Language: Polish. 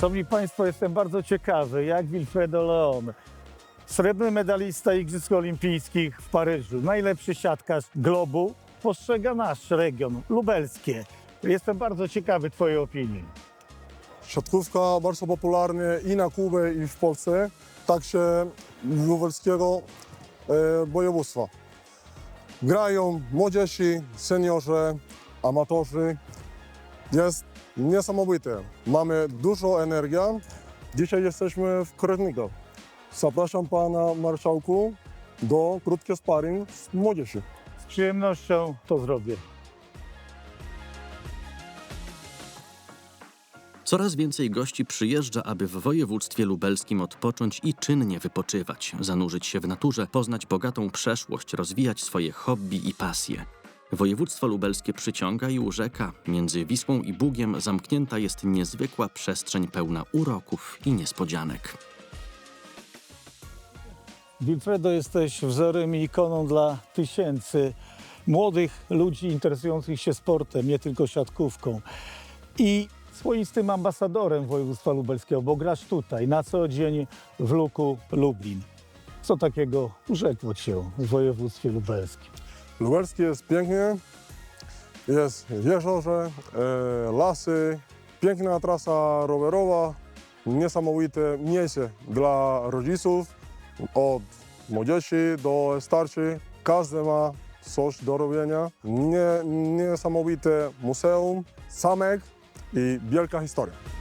Szanowni Państwo, jestem bardzo ciekawy, jak Wilfredo Leon, srebrny medalista Igrzysk Olimpijskich w Paryżu, najlepszy siatkarz globu, postrzega nasz region, lubelskie. Jestem bardzo ciekawy Twojej opinii. Siatkówka bardzo popularna i na Kubie, i w Polsce, także lubelskiego e, województwa. Grają młodzieży, seniorzy, amatorzy. Jest niesamowite. Mamy dużo energii. Dzisiaj jesteśmy w Krewnikach. Zapraszam pana marszałku do krótkiego sparring z młodzieży. Z przyjemnością to zrobię. Coraz więcej gości przyjeżdża, aby w województwie lubelskim odpocząć i czynnie wypoczywać, zanurzyć się w naturze, poznać bogatą przeszłość, rozwijać swoje hobby i pasje. Województwo lubelskie przyciąga i urzeka. Między Wisłą i Bugiem zamknięta jest niezwykła przestrzeń pełna uroków i niespodzianek. Wilfredo, jesteś wzorem i ikoną dla tysięcy młodych ludzi interesujących się sportem, nie tylko siatkówką. I swoistym ambasadorem województwa lubelskiego, bo grasz tutaj na co dzień w Luku Lublin. Co takiego urzekło cię w województwie lubelskim? Lubelskie jest pięknie, jest jeziorze, e, lasy, piękna trasa rowerowa, niesamowite miejsce dla rodziców, od młodzieży do starszych. Każdy ma coś do robienia. Nie, niesamowite muzeum, zamek i wielka historia.